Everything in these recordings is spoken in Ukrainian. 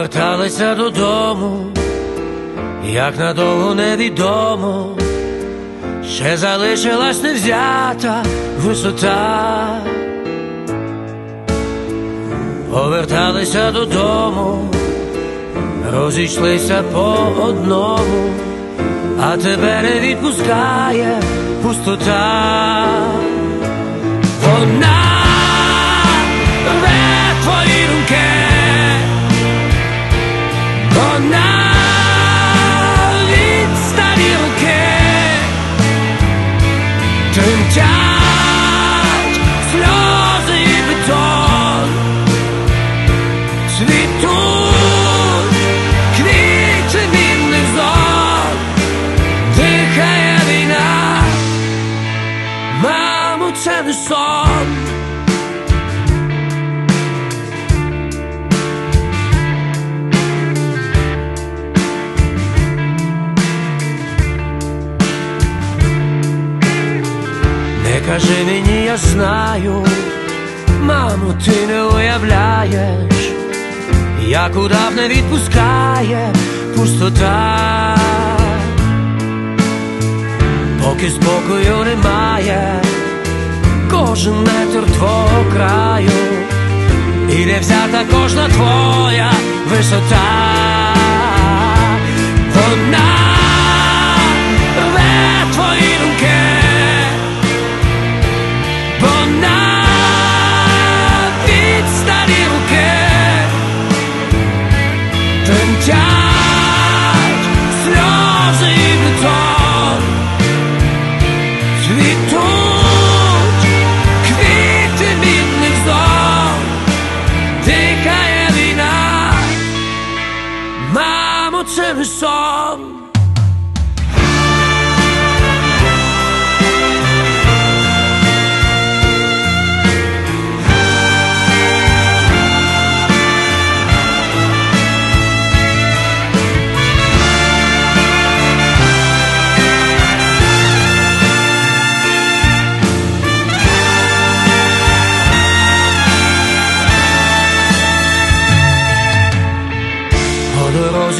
поверталися додому, як надовго невідомо, ще залишилась невзята висота. Поверталися додому, розійшлися по одному, а тебе не відпускає пустота. Вона тремтять сльози і бетон, цвітуть квіти мінних зон, дихає війна. Мамо, це не сон. Кажи мені, я знаю, мамо, ти не уявляєш, як удав не відпускає пустота. Поки спокою немає, кожен метр твого краю, і не взята кожна твоя висота. Вона тремтять сльози бетон. Цвітуть квіти бідних зон, дикає війна, мамо, це не сон.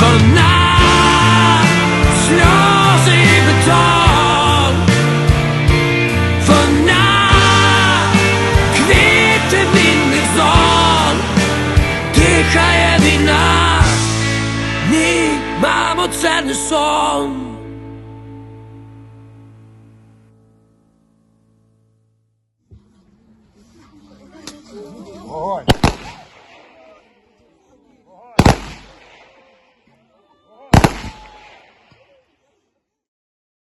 вона сльози і бетон, вона квіти вільних зон, дихає війна, ні, мамо, це не сон.